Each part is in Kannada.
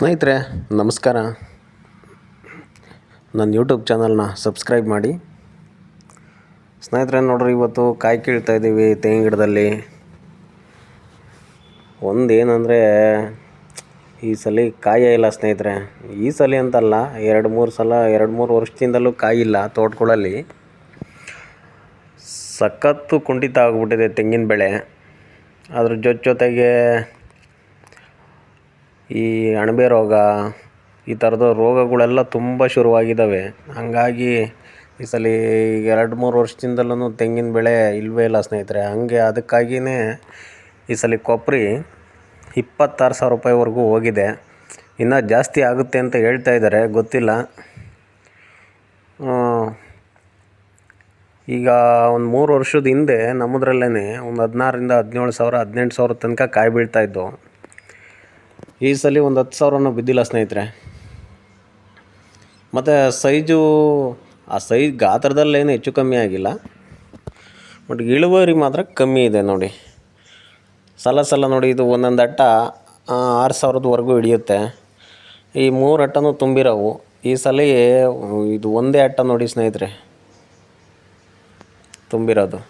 ಸ್ನೇಹಿತರೆ, ನಮಸ್ಕಾರ. ನನ್ನ ಯೂಟ್ಯೂಬ್ ಚಾನಲ್ನ ಸಬ್ಸ್ಕ್ರೈಬ್ ಮಾಡಿ. ಸ್ನೇಹಿತರೆ, ನೋಡ್ರಿ, ಇವತ್ತು ಕಾಯಿ ಕೀಳ್ತಾ ಇದ್ದೀವಿ ತೆಂಗಿನ ಗಿಡದಲ್ಲಿ. ಒಂದು ಏನಂದರೆ ಈ ಸಲ ಕಾಯೇ ಇಲ್ಲ ಸ್ನೇಹಿತರೆ. ಈ ಸಲ ಅಂತಲ್ಲ, ಎರಡು ಮೂರು ಸಲ, ಎರಡು ಮೂರು ವರ್ಷದಿಂದಲೂ ಕಾಯಿ ಇಲ್ಲ ತೋಟಗಳಲ್ಲಿ. ಸಖತ್ತು ಕುಂಠಿತ ಆಗಿಬಿಟ್ಟಿದೆ ತೆಂಗಿನ ಬೆಳೆ. ಅದ್ರ ಜೊತೆ ಜೊತೆಗೆ ಈ ಅಣಬೆ ರೋಗ, ಈ ಥರದ ರೋಗಗಳೆಲ್ಲ ತುಂಬ ಶುರುವಾಗಿದ್ದಾವೆ ಹಾಗಾಗಿ ಈ ಸಲ ಎರಡು ಮೂರು ವರ್ಷದಿಂದಲೂ ತೆಂಗಿನ ಬೆಳೆ ಇಲ್ಲವೇ ಇಲ್ಲ ಸ್ನೇಹಿತರೆ. ಹಾಗೆ ಅದಕ್ಕಾಗಿಯೇ ಈ ಸಲ ಕೊಬ್ಬರಿ ಇಪ್ಪತ್ತಾರು ಸಾವಿರ ರೂಪಾಯಿವರೆಗೂ ಹೋಗಿದೆ. ಇನ್ನೂ ಜಾಸ್ತಿ ಆಗುತ್ತೆ ಅಂತ ಹೇಳ್ತಾ ಇದ್ದಾರೆ, ಗೊತ್ತಿಲ್ಲ. ಈಗ ಒಂದು ಮೂರು ವರ್ಷದ ಹಿಂದೆ ನಮ್ಮದ್ರಲ್ಲೇ ಒಂದು ಹದಿನಾರರಿಂದ ಹದಿನೇಳು ಸಾವಿರ, ಹದಿನೆಂಟು ಸಾವಿರ ತನಕ ಕಾಯಿ ಬೀಳ್ತಾ ಇದ್ದವು. ಈ ಸಲ ಒಂದು ಹತ್ತು ಸಾವಿರನೂ ಬಿದ್ದಿಲ್ಲ ಸ್ನೇಹಿತರೆ. ಮತ್ತು ಸೈಜು, ಆ ಸೈಜ್ ಗಾತ್ರದಲ್ಲೇನು ಹೆಚ್ಚು ಕಮ್ಮಿ ಆಗಿಲ್ಲ. ಬಟ್ ಇಳುವರಿ ಮಾತ್ರ ಕಮ್ಮಿ ಇದೆ ನೋಡಿ. ಸಲ ಸಲ ನೋಡಿ ಇದು ಒಂದೊಂದು ಅಟ್ಟ ಆರು ಸಾವಿರದವರೆಗೂ ಹಿಡಿಯುತ್ತೆ. ಈ ಮೂರು ಅಟ್ಟನೂ ತುಂಬಿರೋವು. ಈ ಸಲ ಇದು ಒಂದೇ ಅಟ್ಟ ನೋಡಿ ಸ್ನೇಹಿತರೆ. ತುಂಬಿರೋದು.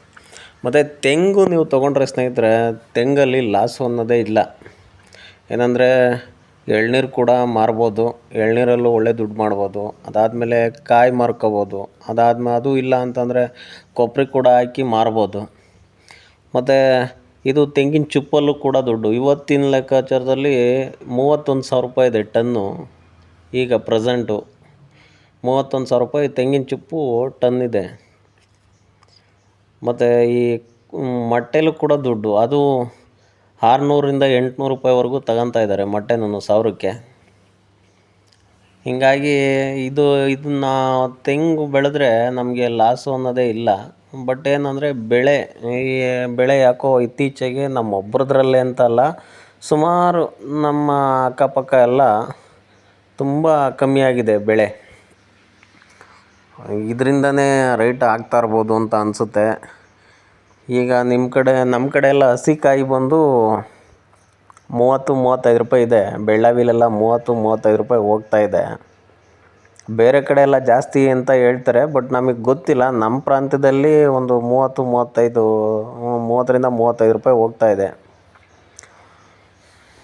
ಮತ್ತು ತೆಂಗು ನೀವು ತೊಗೊಂಡ್ರೆ ಸ್ನೇಹಿತರೆ, ತೆಂಗಲ್ಲಿ ಲಾಸು ಅನ್ನೋದೇ ಇಲ್ಲ. ಏನಂದರೆ ಎಳ್ನೀರು ಕೂಡ ಮಾರ್ಬೋದು, ಎಳ್ನೀರಲ್ಲೂ ಒಳ್ಳೆ ದುಡ್ಡು ಮಾಡ್ಬೋದು, ಅದಾದಮೇಲೆ ಕಾಯಿ ಮಾರ್ಕೋಬೋದು ಅದಾದ್ಮೇಲೆ ಅದು ಇಲ್ಲ ಅಂತಂದರೆ ಕೊಬ್ಬರಿ ಕೂಡ ಹಾಕಿ ಮಾರ್ಬೋದು. ಮತ್ತು ಇದು ತೆಂಗಿನ ಚುಪ್ಪಲ್ಲೂ ಕೂಡ ದುಡ್ಡು. ಇವತ್ತಿನ ಲೆಕ್ಕಾಚಾರದಲ್ಲಿ ಮೂವತ್ತೊಂದು ಸಾವಿರ ರೂಪಾಯಿ ಇದೆ ಟನ್ನು, ಈಗ ಪ್ರೆಸೆಂಟು. ಮೂವತ್ತೊಂದು ಸಾವಿರ ರೂಪಾಯಿ ತೆಂಗಿನ ಚುಪ್ಪು ಟನ್ ಇದೆ ಮತ್ತು ಈ ಮಟ್ಟೆಲೂ ಕೂಡ ದುಡ್ಡು. ಅದು ಆರುನೂರಿಂದ ಎಂಟುನೂರು ರೂಪಾಯಿವರೆಗೂ ತಗೊತಾ ಇದ್ದಾರೆ ಮೊಟ್ಟೆನೂ ಸಾವಿರಕ್ಕೆ. ಹೀಗಾಗಿ ಇದು, ಇದನ್ನ ತೆಂಗು ಬೆಳೆದ್ರೆ ನಮಗೆ ಲಾಸು ಅನ್ನೋದೇ ಇಲ್ಲ. ಬಟ್ ಏನಂದರೆ ಬೆಳೆ, ಈ ಬೆಳೆ ಯಾಕೋ ಇತ್ತೀಚೆಗೆ ನಮ್ಮ ಒಬ್ರದ್ರಲ್ಲೇ ಅಂತಲ್ಲ ಸುಮಾರು ನಮ್ಮ ಅಕ್ಕಪಕ್ಕ ಎಲ್ಲ ತುಂಬ ಕಮ್ಮಿಯಾಗಿದೆ ಬೆಳೆ. ಇದರಿಂದನೇ ರೈಟ್ ಆಗ್ತಾ ಇರ್ಬೋದು ಅಂತ ಅನಿಸುತ್ತೆ. ಈಗ ನಿಮ್ಮ ಕಡೆ ನಮ್ಮ ಕಡೆ ಎಲ್ಲ ಹಸಿ ಕಾಯಿ ಬಂದು ಮೂವತ್ತು, ಮೂವತ್ತೈದು ರೂಪಾಯಿ ಇದೆ. ಬೆಳ್ಳಾವಿಲೆಲ್ಲ ಮೂವತ್ತು, ಮೂವತ್ತೈದು ರೂಪಾಯಿ ಹೋಗ್ತಾ ಇದೆ. ಬೇರೆ ಕಡೆ ಎಲ್ಲ ಜಾಸ್ತಿ ಅಂತ ಹೇಳ್ತಾರೆ, ಬಟ್ ನಮಗೆ ಗೊತ್ತಿಲ್ಲ. ನಮ್ಮ ಪ್ರಾಂತ್ಯದಲ್ಲಿ ಒಂದು ಮೂವತ್ತು, ಮೂವತ್ತೈದು, ಮೂವತ್ತರಿಂದ ಮೂವತ್ತೈದು ರೂಪಾಯಿ ಹೋಗ್ತಾ ಇದೆ.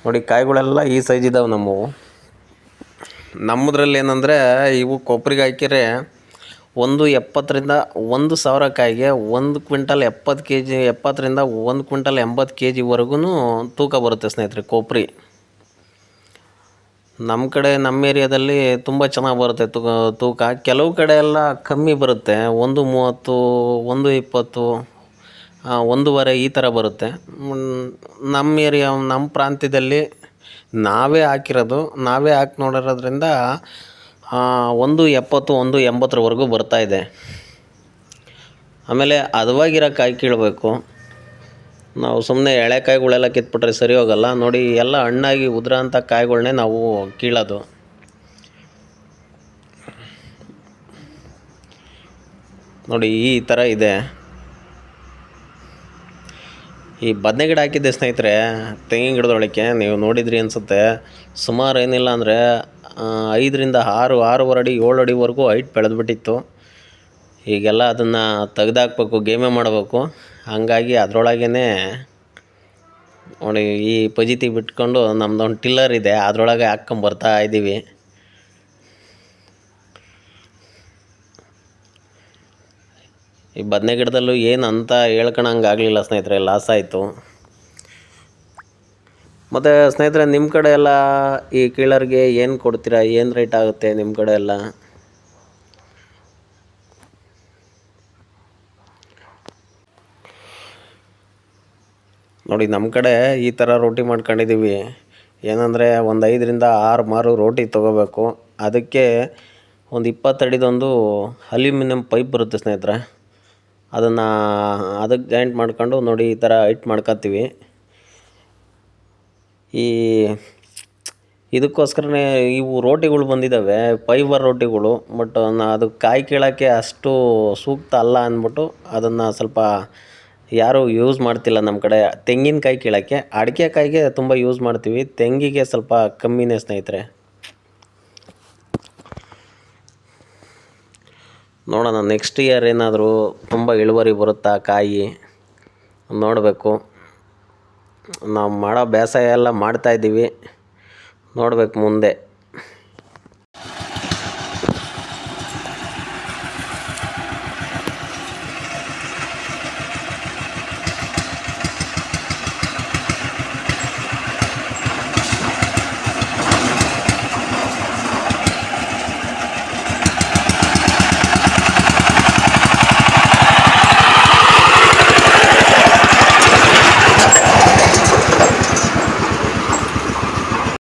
ನೋಡಿ, ಕಾಯಿಗಳೆಲ್ಲ ಈ ಸೈಜ್ ಇದ್ದಾವೆ ನಮ್ಮವು. ನಮ್ಮದ್ರಲ್ಲಿ ಏನಂದರೆ, ಇವು ಕೊಬ್ಬರಿಗೆ ಹಾಕಿದ್ರೆ ಒಂದು ಎಪ್ಪತ್ತರಿಂದ ಒಂದು ಸಾವಿರ ಕಾಯಿಗೆ ಒಂದು ಕ್ವಿಂಟಲ್ ಎಪ್ಪತ್ತು ಕೆ ಜಿ ಎಪ್ಪತ್ತರಿಂದ ಒಂದು ಕ್ವಿಂಟಲ್ ಎಂಬತ್ತು ಕೆ ಜಿವರೆಗೂ ತೂಕ ಬರುತ್ತೆ ಸ್ನೇಹಿತರೆ ಕೊಬ್ಬರಿ ನಮ್ಮ ಕಡೆ ನಮ್ಮ ಏರಿಯಾದಲ್ಲಿ ತುಂಬ ಚೆನ್ನಾಗಿ ಬರುತ್ತೆ ತೂಕ ತೂಕ. ಕೆಲವು ಕಡೆ ಎಲ್ಲ ಕಮ್ಮಿ ಬರುತ್ತೆ, ಒಂದು ಮೂವತ್ತು, ಒಂದು ಇಪ್ಪತ್ತು ಒಂದೂವರೆ ಈ ಥರ ಬರುತ್ತೆ. ನಮ್ಮ ಏರಿಯಾ ನಮ್ಮ ಪ್ರಾಂತ್ಯದಲ್ಲಿ ನಾವೇ ಹಾಕಿರೋದು, ನಾವೇ ಹಾಕಿ ನೋಡಿರೋದ್ರಿಂದ ಒಂದು ಎಪ್ಪತ್ತು, ಒಂದು ಎಂಬತ್ತರವರೆಗೂ ಇದೆ. ಆಮೇಲೆ ಹದವಾಗಿರೋ ಕಾಯಿ ಕೀಳಬೇಕು. ನಾವು ಸುಮ್ಮನೆ ಎಳೆ ಕಾಯಿಗಳೆಲ್ಲ ಕಿತ್ಬಿಟ್ರೆ ಸರಿ ಹೋಗಲ್ಲ. ನೋಡಿ, ಎಲ್ಲ ಹಣ್ಣಾಗಿ ಉದುರೋಂಥ ಕಾಯಿಗಳನ್ನೇ ನಾವು ಕೀಳೋದು. ನೋಡಿ, ಈ ಥರ ಇದೆ. ಈ ಬದನೆ ಗಿಡ ಹಾಕಿದ್ದೆ ಸ್ನೇಹಿತರೆ, ತೆಂಗಿನ ಗಿಡದೊಳಕ್ಕೆ ನೀವು ನೋಡಿದ್ರಿ ಅನಿಸುತ್ತೆ. ಸುಮಾರು ಏನಿಲ್ಲ ಅಂದರೆ ಐದರಿಂದ ಆರು, ಆರೂವರೆ ಅಡಿ, ಏಳು ಅಡಿವರೆಗೂ ಹೈಟ್ ಬೆಳೆದ್ಬಿಟ್ಟಿತ್ತು. ಈಗೆಲ್ಲ ಅದನ್ನು ತೆಗೆದಾಕ್ಬೇಕು, ಗೇಮೇ ಮಾಡಬೇಕು. ಹಾಗಾಗಿ ಅದರೊಳಗೇ ನೋಡಿ ಈ ಪಜಿತಿ ಬಿಟ್ಕೊಂಡು ನಮ್ದೊಂದು ಟಿಲ್ಲರ್ ಇದೆ, ಅದರೊಳಗೆ ಹಾಕ್ಕೊಂಬರ್ತಾ ಇದ್ದೀವಿ ಈ ಬದನೆ ಗಿಡದಲ್ಲೂ ಏನು ಅಂತ ಹೇಳ್ಕೊಳಂಗೆ ಸ್ನೇಹಿತರೆ, ಲಾಸ್ ಆಯಿತು. ಮತ್ತು ಸ್ನೇಹಿತರೆ ನಿಮ್ಮ ಕಡೆ ಎಲ್ಲ ಈ ಕೀಳರಿಗೆ ಏನು ಕೊಡ್ತೀರಾ? ಏನು ರೇಟ್ ಆಗುತ್ತೆ ನಿಮ್ಮ ಕಡೆ ಎಲ್ಲ? ನೋಡಿ ನಮ್ಮ ಕಡೆ ಈ ಥರ ರೋಟಿ ಮಾಡ್ಕೊಂಡಿದ್ದೀವಿ ಏನಂದರೆ, ಒಂದು ಐದರಿಂದ ಆರು ಮಾರು ರೋಟಿ ತೊಗೋಬೇಕು. ಅದಕ್ಕೆ ಒಂದು ಇಪ್ಪತ್ತಡಿದೊಂದು ಅಲ್ಯೂಮಿನಿಯಂ ಪೈಪ್ ಬರುತ್ತೆ ಸ್ನೇಹಿತರೆ. ಅದನ್ನು ಅದಕ್ಕೆ ಜಾಯಿಂಟ್ ಮಾಡ್ಕೊಂಡು ನೋಡಿ ಈ ಥರ ಹೈಟ್ ಮಾಡ್ಕೊತೀವಿ ಈ ಇದಕ್ಕೋಸ್ಕರನೇ ಇವು ರೋಟಿಗಳು ಬಂದಿದ್ದಾವೆ ಫೈಬರ್ ರೋಟಿಗಳು ಬಟ್ ಅದು ಕಾಯಿ ಕೀಳೋಕ್ಕೆ ಅಷ್ಟು ಸೂಕ್ತ ಅಲ್ಲ ಅಂದ್ಬಿಟ್ಟು ಅದನ್ನು ಸ್ವಲ್ಪ ಯಾರೂ ಯೂಸ್ ಮಾಡ್ತಿಲ್ಲ ನಮ್ಮ ಕಡೆ. ತೆಂಗಿನಕಾಯಿ ಕೀಳೋಕ್ಕೆ ಅಡಿಕೆ ಕಾಯಿಗೆ ತುಂಬ ಯೂಸ್ ಮಾಡ್ತೀವಿ. ತೆಂಗಿಗೆ ಸ್ವಲ್ಪ ಕಮ್ಮಿನೇ ಸ್ನೇಹಿತರೆ. ನೋಡೋಣ ನೆಕ್ಸ್ಟ್ ಇಯರ್ ಏನಾದರೂ ತುಂಬ ಇಳುವರಿ ಬರುತ್ತಾ ಕಾಯಿ? ನೋಡಬೇಕು. ನಾವು ಮಾಡೋ ಬೇಸಾಯ ಎಲ್ಲ ಮಾಡ್ತಾಯಿದ್ದೀವಿ ನೋಡ್ಬೇಕು ಮುಂದೆ.